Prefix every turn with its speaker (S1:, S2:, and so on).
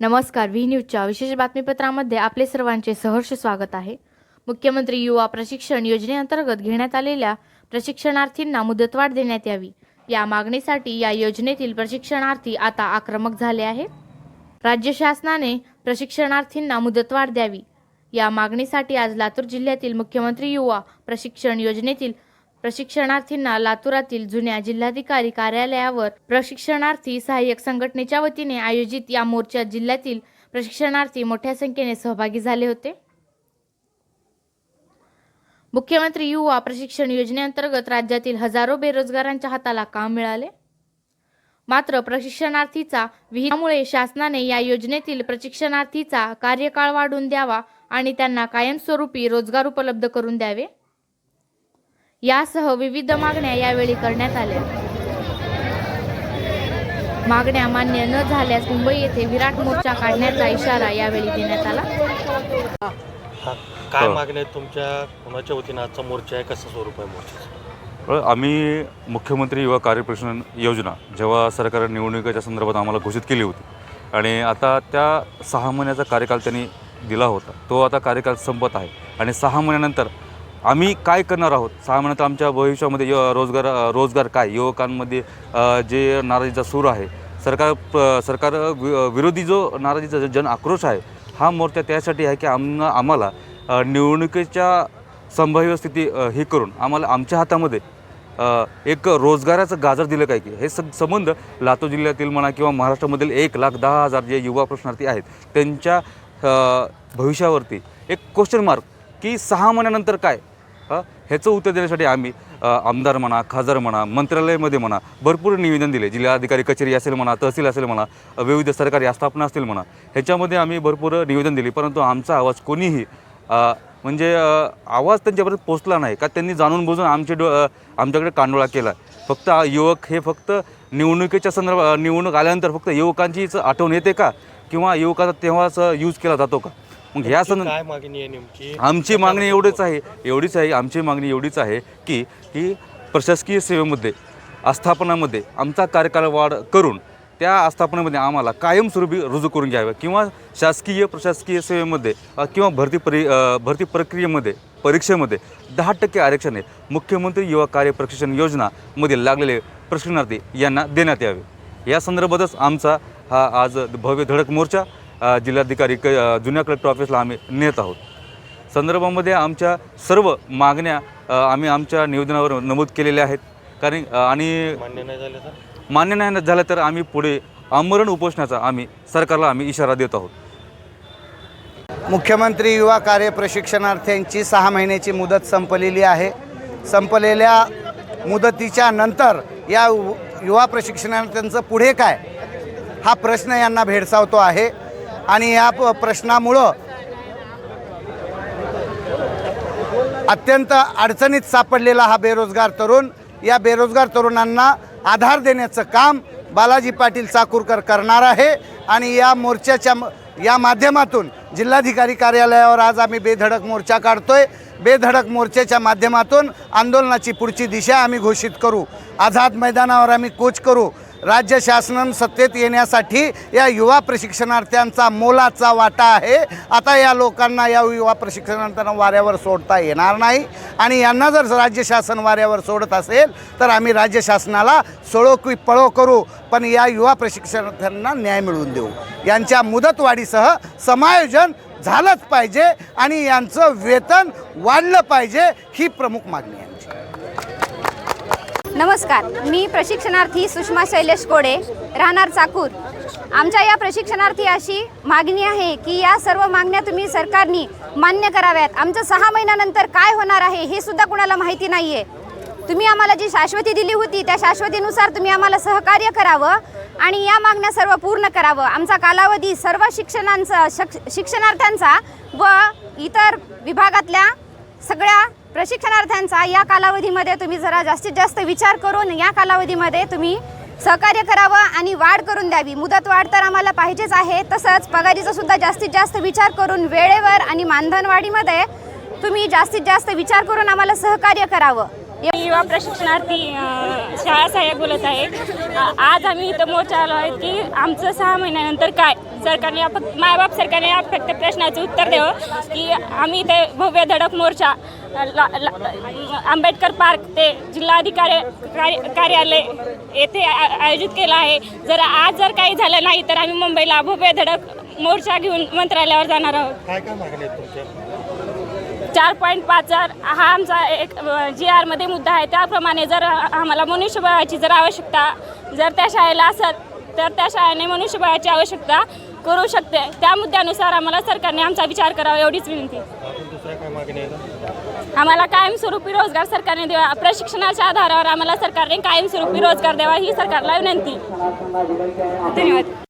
S1: नमस्कार व्ही न्यूजच्या विशेष बातमीपत्रामध्ये आपले सर्वांचे सहर्ष स्वागत आहे. मुख्यमंत्री युवा प्रशिक्षण योजनेअंतर्गत घेण्यात आलेल्या प्रशिक्षणार्थींना मुदतवाढ देण्यात यावी. या मागणीसाठी या योजनेतील प्रशिक्षणार्थी आता आक्रमक झाले आहे राज्य शासनाने प्रशिक्षणार्थींना मुदतवाढ द्यावी. या मागणीसाठी आज लातूर जिल्ह्यातील मुख्यमंत्री युवा प्रशिक्षण योजनेतील प्रशिक्षणार्थींना लातूरातील जुन्या जिल्हाधिकारी कार्यालयावर प्रशिक्षणार्थी सहाय्यक संघटनेच्या वतीने आयोजित या मोर्चात जिल्ह्यातील प्रशिक्षणार्थी मोठ्या संख्येने सहभागी झाले होते. मुख्यमंत्री युवा प्रशिक्षण योजनेअंतर्गत राज्यातील हजारो बेरोजगारांच्या हाताला काम मिळाले. मात्र प्रशिक्षणार्थीचा विहिरामुळे शासनाने या योजनेतील प्रशिक्षणार्थीचा कार्यकाळ वाढवून द्यावा आणि त्यांना कायमस्वरूपी रोजगार उपलब्ध करून द्यावे. यासह विविध मागण्या यावेळी करण्यात आल्या. मागण्या मान्य न झाल्यास मुंबई येथे विराट मोर्चा काढण्याचा इशारा यावेळी देण्यात आला.
S2: काय. मागण्या आहेत तुमच्या? कोणाच्या वतीनं आजचा मोर्चा आहे? कसं स्वरूप आहे मोर्चाचं
S3: बरं, आम्ही मुख्यमंत्री युवा कार्यप्रशिक्षण योजना जेव्हा सरकार निवडणुकीच्या संदर्भात आम्हाला घोषित केली होती आणि आता त्या सहा महिन्याचा कार्यकाल त्यांनी दिला होता. तो आता कार्यकाल संपत आहे. आणि सहा महिन्यानंतर आम्ही काय करणार आहोत? सहा आमच्या भविष्यामध्ये य- रोजगार रोजगार काय? युवकांमध्ये जे नाराजीचा सूर आहे सरकार प- सरकार वि- विरोधी जो नाराजीचा जो जन आक्रोश आहे हा मोर्चा त्यासाठी आहे की आम आम्हाला निवडणुकीच्या संभाव्य स्थिती हे करून आम्हाला आमच्या हातामध्ये एक रोजगाराचं गाजर दिलं काय की? हे स संबंध लातूर जिल्ह्यातील म्हणा किंवा महाराष्ट्रामधील एक लाख दहा हजार जे युवा प्रश्नार्थी आहेत त्यांच्या भविष्यावरती एक क्वेश्चन मार्क की सहा महिन्यानंतर काय? ह्याचं उत्तर देण्यासाठी आम्ही आमदार म्हणा खासदार म्हणा मंत्रालयामध्ये म्हणा भरपूर निवेदन दिले. जिल्हाधिकारी कचेरी असेल म्हणा तहसील असेल म्हणा विविध सरकारी आस्थापना असतील म्हणा ह्याच्यामध्ये आम्ही भरपूर निवेदन दिले. परंतु आमचा आवाज कोणीही म्हणजे आवाज त्यांच्यापर्यंत पोचला नाही. का त्यांनी जाणून बुजून आमचे डो आमच्याकडे कांडोळा केला. फक्त युवक हे फक्त निवडणुकीच्या संदर्भात निवडणूक आल्यानंतर फक्त युवकांचीच आठवण येते का? किंवा युवकाचा तेव्हाच यूज केला जातो का? मग ह्या संदर्भ
S2: काय मागणी आहे नेमकी?
S3: आमची मागणी एवढीच आहे एवढीच आहे आमची मागणी एवढीच आहे की की प्रशासकीय सेवेमध्ये आस्थापनामध्ये आमचा कार्यकाळ वाढ करून त्या आस्थापनेमध्ये आम्हाला कायमस्वरूपी रुजू करून घ्यावं किंवा शासकीय प्रशासकीय सेवेमध्ये किंवा भरती परि भरती प्रक्रियेमध्ये परीक्षेमध्ये दहा टक्के आरक्षण हे मुख्यमंत्री युवा कार्य प्रशिक्षण योजनामध्ये लागलेले प्रशिक्षणार्थी यांना देण्यात यावे. या संदर्भातच आमचा हा आज भव्य धडक मोर्चा जिल्हाधिकारी क जुन्या कलेक्टर ऑफिसला आम्ही नेत आहोत. संदर्भामध्ये आमच्या सर्व मागण्या आम्ही आमच्या निवेदनावर नमूद केलेल्या आहेत. कारण आणि
S2: मान्य नाही झालं तर?
S3: मान्य नाही झालं तर आम्ही पुढे आमरण उपोषणाचा आम्ही सरकारला आम्ही इशारा देत आहोत.
S4: मुख्यमंत्री युवा कार्य प्रशिक्षणार्थ्यांची सहा महिन्याची मुदत संपलेली आहे. संपलेल्या मुदतीच्या नंतर या यु- युवा प्रशिक्षणार्थ्यांचं पुढे काय? हा प्रश्न यांना भेडसावतो आहे. आणि या प- प्रश्नामुळं अत्यंत अडचणीत सापडलेला हा बेरोजगार तरुण. या बेरोजगार तरुणांना आधार देण्याचं काम बालाजी पाटील चाकूरकर करणार आहे. आणि या मोर्चाच्या म- या माध्यमातून जिल्हाधिकारी कार्यालयावर आज आम्ही बेधडक मोर्चा काढतोय. बेधडक मोर्चाच्या माध्यमातून आंदोलनाची पुढची दिशा आम्ही घोषित करू. आझाद मैदानावर आम्ही कोच करू. राज्य शासन सत्तेत येण्यासाठी या युवा प्रशिक्षणार्थ्यांचा मोलाचा वाटा आहे. आता या लोकांना या युवा प्रशिक्षणार्थ्यांना वाऱ्यावर सोडता येणार नाही. आणि यांना जर राज्य शासन वाऱ्यावर सोडत असेल तर आम्ही राज्य शासनाला सोळो की पळो करू. पण या युवा प्रशिक्षणार्थ्यांना न्याय मिळवून देऊ. यांच्या मुदतवाढीसह समायोजन झालंच पाहिजे आणि यांचं वेतन वाढलं पाहिजे ही प्रमुख मागणी आहे
S5: नमस्कार मी प्रशिक्षणार्थी सुषमा शैलेश कोडे राहणार चाकूर. आमच्या या प्रशिक्षणार्थी अशी मागणी आहे की या सर्व मागण्या तुम्ही सरकारने मान्य कराव्यात. आमचं सहा महिन्यानंतर काय होणार आहे हे सुद्धा कुणाला माहिती नाही आहे तुम्ही आम्हाला जी शाश्वती दिली होती त्या शाश्वतीनुसार तुम्ही आम्हाला सहकार्य करावं आणि या मागण्या सर्व पूर्ण करावं. आमचा कालावधी सर्व शिक्षणांचा शक शिक्षणार्थ्यांचा व इतर विभागातल्या सगळ्या प्रशिक्षणार्थ्यांचा या कालावधीमध्ये तुम्ही जरा जास्तीत जास्त विचार करून या कालावधीमध्ये तुम्ही सहकार्य करावं आणि वाढ करून द्यावी. मुदत वाढ तर आम्हाला पाहिजेच आहे. तसंच पगारीचा सुद्धा जास्तीत जास्त विचार करून वेळेवर आणि मानधनवाढीमध्ये तुम्ही जास्तीत जास्त विचार करून आम्हाला सहकार्य करावं.
S6: युवा प्रशिक्षणार्थी शाळा सहाय्यक बोलत आहे आज आम्ही इथं मोर्चा आलो आहे की आमचं सहा महिन्यानंतर काय? सरकारने या फक्त मायबाप सरकारने या फक्त प्रश्नाचं उत्तर द्यावं की आम्ही इथे भव्य धडक मोर्चा ला- आंबेडकर पार्क ते जिल्हाधिकारी कार्य- कार्यालय येथे आ- आयोजित केलं आहे. जर आज जर काही झालं नाही तर आम्ही मुंबईला भव्य धडक मोर्चा घेऊन मंत्रालयावर जाणार आहोत
S2: काय काय मागणी आहेत तुमच्या
S6: चार पॉईंट पाच हा आमचा एक जी आरमध्ये मुद्दा आहे त्याप्रमाणे जर आम्हाला मनुष्यबळाची जर आवश्यकता जर त्या शाळेला असत तर त्या शाळेने मनुष्यबळाची आवश्यकता करू शकते. त्या मुद्द्यानुसार आम्हाला सरकारने आमचा विचार करावा एवढीच विनंती. आम्हाला कायमस्वरूपी रोजगार सरकारने द्यावा. प्रशिक्षणाच्या आधारावर आम्हाला सरकारने कायमस्वरूपी रोजगार द्यावा ही सरकारला विनंती. धन्यवाद.